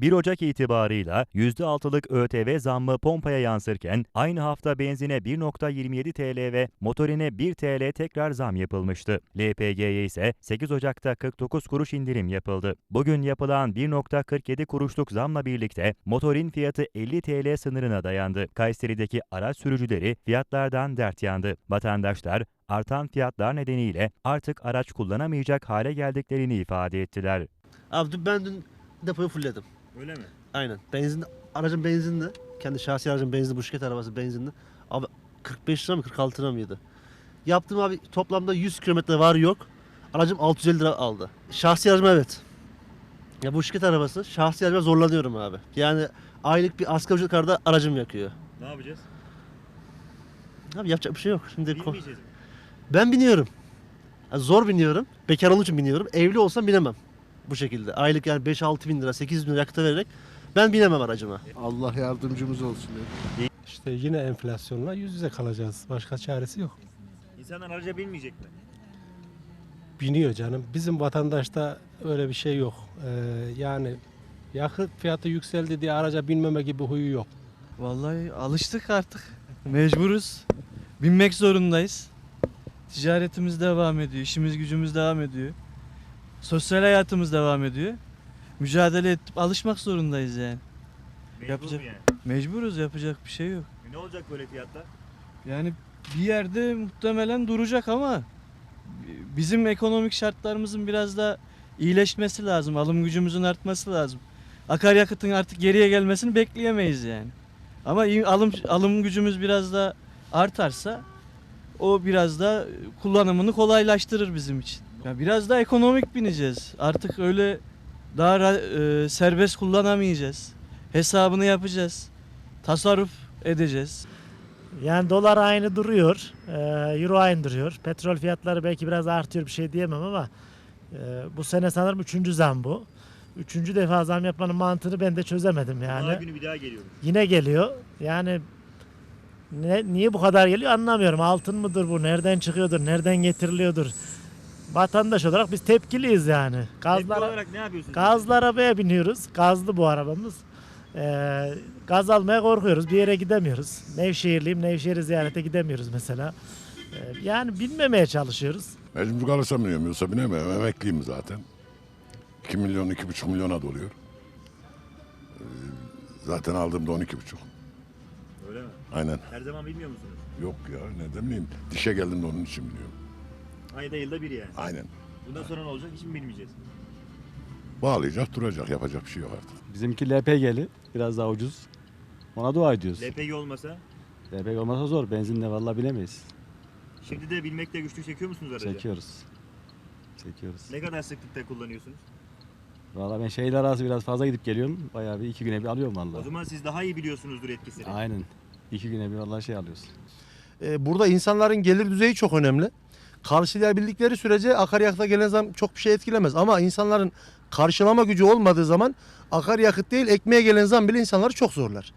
1 Ocak itibarıyla %6'lık ÖTV zammı pompaya yansırken aynı hafta benzine 1.27 TL ve motorine 1 TL tekrar zam yapılmıştı. LPG'ye ise 8 Ocak'ta 49 kuruş indirim yapıldı. Bugün yapılan 1.47 kuruşluk zamla birlikte motorin fiyatı 50 TL sınırına dayandı. Kayseri'deki araç sürücüleri fiyatlardan dert yandı. Vatandaşlar artan fiyatlar nedeniyle artık araç kullanamayacak hale geldiklerini ifade ettiler. Abi ben dün depoyu fullledim. Öyle mi? Aynen. Benzin, aracın benzinli. Kendi şahsi aracın benzinli, bu şirket arabası benzinli. Abi 45 lira mı 46 lira mıydı? Yaptım abi toplamda 100 kilometre var yok. Aracım 650 lira aldı. Şahsi aracım evet. Ya bu şirket arabası şahsi aracıma zorlanıyorum abi. Yani aylık bir asgari ücret kadar aracım yakıyor. Ne yapacağız? Abi yapacak bir şey yok. Şimdi ko- mi? ben biniyorum. Yani zor biniyorum. Bekar olduğum için biniyorum. Evli olsam binemem. Bu şekilde. Aylık yani 5-6 bin lira, 8 bin lira yakıta vererek ben binemem aracıma. Allah yardımcımız olsun. İşte yine enflasyonla yüz yüze kalacağız. Başka çaresi yok. İnsanlar araca binmeyecek mi? Biniyor canım. Bizim vatandaşta öyle bir şey yok. Ee, yani yakıt fiyatı yükseldi diye araca binmeme gibi huyu yok. Vallahi alıştık artık. Mecburuz. Binmek zorundayız. Ticaretimiz devam ediyor, işimiz gücümüz devam ediyor. Sosyal hayatımız devam ediyor. Mücadele edip alışmak zorundayız yani. Yapacak- yani. Mecburuz yapacak bir şey yok. Ne olacak böyle fiyatlar? Yani bir yerde muhtemelen duracak ama bizim ekonomik şartlarımızın biraz da iyileşmesi lazım. Alım gücümüzün artması lazım. Akaryakıtın artık geriye gelmesini bekleyemeyiz yani. Ama alım alım gücümüz biraz da artarsa o biraz da kullanımını kolaylaştırır bizim için. Ya biraz da ekonomik bineceğiz. Artık öyle daha ra- e, serbest kullanamayacağız. Hesabını yapacağız. Tasarruf edeceğiz. Yani dolar aynı duruyor, e, euro aynı duruyor. Petrol fiyatları belki biraz artıyor bir şey diyemem ama e, bu sene sanırım üçüncü zam bu. Üçüncü defa zam yapmanın mantığını ben de çözemedim yani. günü bir daha geliyoruz. Yine geliyor. Yani ne, niye bu kadar geliyor anlamıyorum. Altın mıdır bu? Nereden çıkıyordur? Nereden getiriliyordur? Vatandaş olarak biz tepkiliyiz yani. Gazlara, ne yapıyorsunuz? Gazlı arabaya biniyoruz. Gazlı bu arabamız. Ee, gaz almaya korkuyoruz. Bir yere gidemiyoruz. Nevşehirliyim. Nevşehir'i ziyarete gidemiyoruz mesela. Ee, yani binmemeye çalışıyoruz. Mecbur kalırsam biniyorum yoksa binemem. Emekliyim zaten. 2 milyon, 2,5 milyona doluyor. Ee, Zaten aldığımda 12,5. Öyle mi? Aynen. Her zaman bilmiyor musunuz? Yok ya ne bileyim. Dişe geldim de onun için biliyorum. Ayda yılda bir yani. Aynen. Bundan sonra ne olacak hiç mi bilmeyeceğiz? Bağlayacak duracak. Yapacak bir şey yok artık. Bizimki LPG'li. Biraz daha ucuz. Ona dua ediyoruz. LPG olmasa LPG olmasa zor. Benzinle vallahi bilemeyiz. şimdi de bilmekte güçlük çekiyor musunuz aracı? Çekiyoruz. Çekiyoruz. Ne kadar sıklıkta kullanıyorsunuz? Vallahi ben şehirler arası biraz fazla gidip geliyorum. Bayağı bir iki güne bir alıyorum O vallahi. zaman siz daha iyi biliyorsunuzdur etkisini. Aynen. İki güne bir vallahi şey alıyoruz. Ee, burada insanların gelir düzeyi çok önemli. Karşılayabildikleri sürece akaryakıta gelen zam çok bir şey etkilemez. Ama insanların karşılama gücü olmadığı zaman akaryakıt değil ekmeğe gelen zam bile insanları çok zorlar.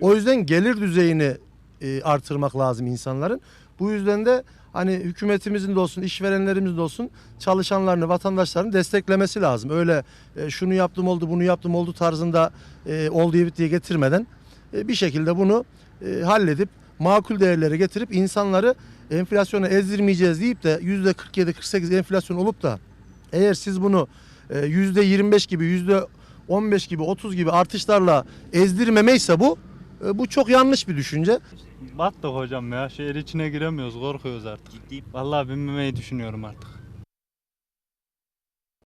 O yüzden gelir düzeyini e, artırmak lazım insanların. Bu yüzden de hani hükümetimizin de olsun, işverenlerimizin de olsun çalışanlarını, vatandaşlarını desteklemesi lazım. Öyle e, şunu yaptım oldu, bunu yaptım oldu tarzında e, oldu diye getirmeden e, bir şekilde bunu e, halledip makul değerlere getirip insanları enflasyona ezdirmeyeceğiz deyip de yüzde 47-48 enflasyon olup da eğer siz bunu e, yüzde 25 gibi yüzde 15 gibi 30 gibi artışlarla ezdirmemeyse bu e, bu çok yanlış bir düşünce. Battık hocam ya. Şehir içine giremiyoruz. Korkuyoruz artık. Ciddiyim. Vallahi binmemeyi düşünüyorum artık.